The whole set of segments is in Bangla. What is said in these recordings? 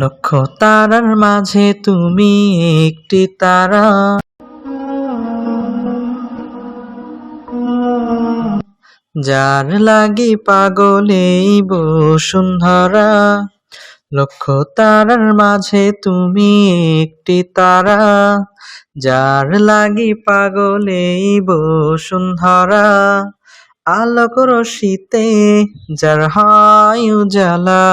লক্ষ তারার মাঝে তুমি একটি তারা। যার লাগি পাগলে বসুন্ধরা। লক্ষ তারার মাঝে তুমি একটি তারা। যার লাগি পাগলে বসুন্ধরা। আলোক রশিতে যার হয় উজালা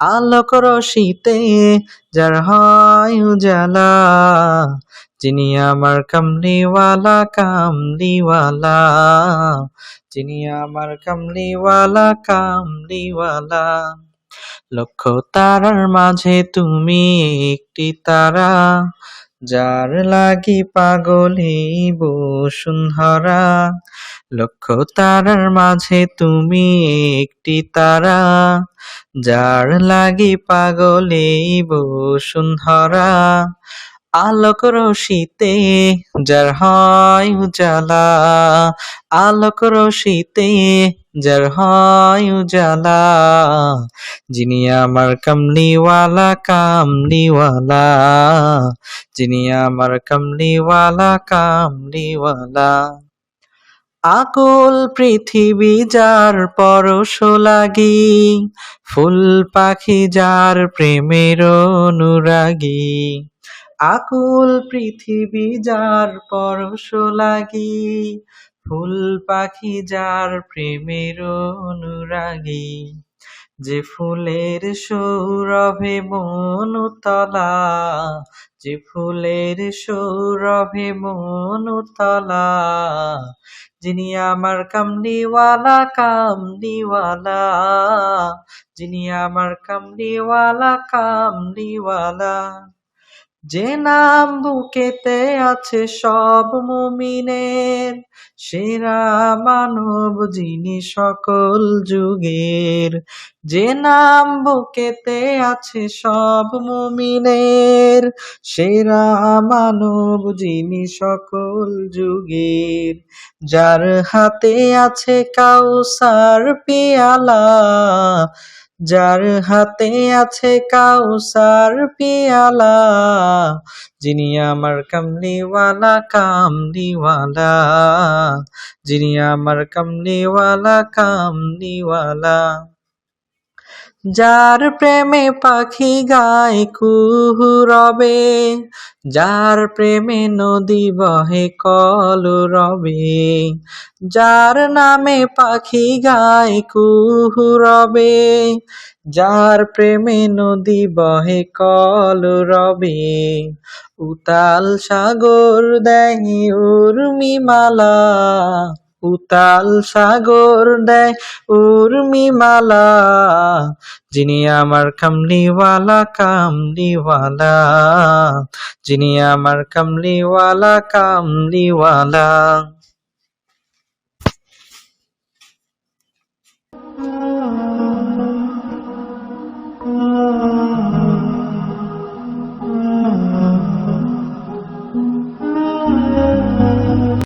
আলোক রশিতে যার হয় উজালা যিনি আমার কামলিওয়ালা কামলিওয়ালা। যিনি আমার কামলিওয়ালা কামলিওয়ালা। লক্ষ তারার মাঝে তুমি একটি তারা, যার লাগি পাগলে বসুন্ধরা। লক্ষ তারার মাঝে তুমি একটি তারা, যার লাগি পাগলে বসুন্ধরা আলোক রশিতে যার হয় উজালা আলোক রশিতে যার হয় উজালা যিনি আমার কামলিওয়ালা কামলিওয়ালা। যিনি আমার কামলিওয়ালা কামলিওয়ালা। আকুল পৃথিবী যার পরশ লাগি, ফুল পাখি যার প্রেমের অনুরাগী। আকুল পৃথিবী যার পরশ লাগি, ফুল পাখি যার প্রেমের অনুরাগী। যে ফুলের সৌরভে মনুতলা যে ফুলের সৌরভে মনুতলা যিনি আমার কামলিওয়ালা কামলিওয়ালা, যিনি আমার কামলিওয়ালা কামলিওয়ালা। যে নাম বুকেতে আছে সব মুমিনের, সেরা মানব যিনি সকল যুগের। যে নাম বুকেতে আছে সব মুমিনের, সেরা মানব যিনি সকল যুগের। যার হাতে আছে কাউসার পেয়ালা যার হাতে আছে কাউসার পিয়ালা যিনি আমার কামলিওয়ালা কামলিওয়ালা। যিনি আমার কামলিওয়ালা কামলিওয়ালা। যার প্রেমে পাখি গায় কুহু রবে যার প্রেমে নদী বহে কল রবে যার নামে পাখি গায় কুহু রবে যার প্রেমে নদী বহে কল রবে উতাল সাগর দেয় উর্মিমালা উতাল সাগর দেয় উর্মিমালা যিনি আমার কামলিওয়ালা কামলিওয়ালা। যিনি আমার কামলিওয়ালা কামলিওয়ালা।